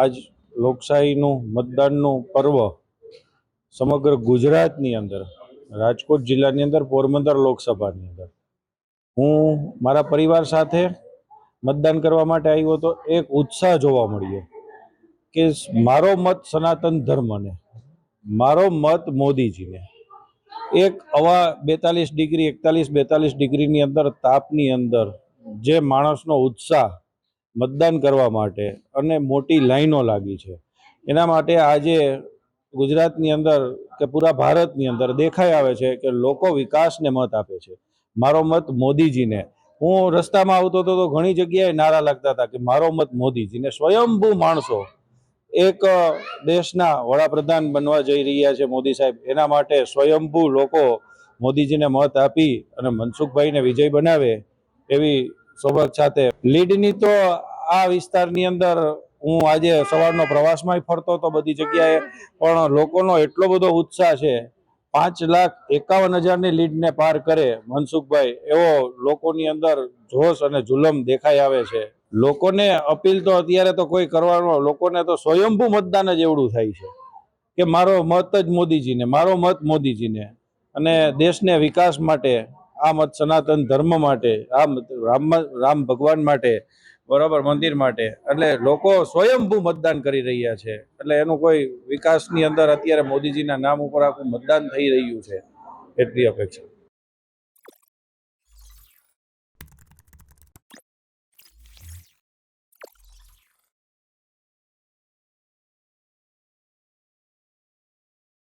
આજ લોકશાહીનું મતદાનનું પર્વ સમગ્ર ગુજરાતની અંદર, રાજકોટ જિલ્લાની અંદર, પોરબંદર લોકસભાની અંદર. હું મારા પરિવાર સાથે મતદાન કરવા માટે આવ્યો તો એક ઉત્સાહ જોવા મળ્યો કે મારો મત સનાતન ધર્મને, મારો મત મોદીજીને. એક અવા બેતાલીસ ડિગ્રી, એકતાલીસ બેતાલીસ ડિગ્રીની અંદર, તાપની અંદર જે માણસનો ઉત્સાહ મતદાન કરવા માટે અને મોટી લાઈનો લાગી છે. એના માટે આજે ગુજરાતની અંદર કે પૂરા ભારતની અંદર દેખાઈ આવે છે કે લોકો વિકાસને મત આપે છે. મારો મત મોદીજીને. હું રસ્તામાં આવતો હતો તો ઘણી જગ્યાએ નારા લાગતા હતા કે મારો મત મોદીજીને. સ્વયંભૂ માણસો એક દેશના વડાપ્રધાન બનવા જઈ રહ્યા છે મોદી સાહેબ. એના માટે સ્વયંભૂ લોકો મોદીજીને મત આપી અને મનસુખભાઈને વિજય બનાવે એવી સોબત સાથે. લીડની તો આ વિસ્તારની અંદર હું આજે સવારનો પ્રવાસમાં ફરતો હતો બધી જગ્યાએ, પણ લોકોનો એટલો બધો ઉત્સાહ છે. પાંચ લાખ એકાવન હજારની લીડને પાર કરે મનસુખભાઈ, એવો લોકોની અંદર જોશ અને જુલમ દેખાઈ આવે છે. લોકોને અપીલ તો અત્યારે તો કોઈ કરવાનો, લોકોને તો સ્વયંભૂ મતદાન જ એવડું થાય છે. કે મારો મત જ મોદીજીને, મારો મત મોદીજીને. અને દેશને વિકાસ માટે, આ મત સનાતન ધર્મ માટે, આ રામ રામ ભગવાન માટે બરાબર, મંદિર માટે. એટલે લોકો સ્વયંભૂ મતદાન કરી રહ્યા છે. એટલે એનું કોઈ વિકાસની અંદર અત્યારે મોદીજીના નામ ઉપર આખું મતદાન થઈ રહ્યું છે. એટલી અપેક્ષા.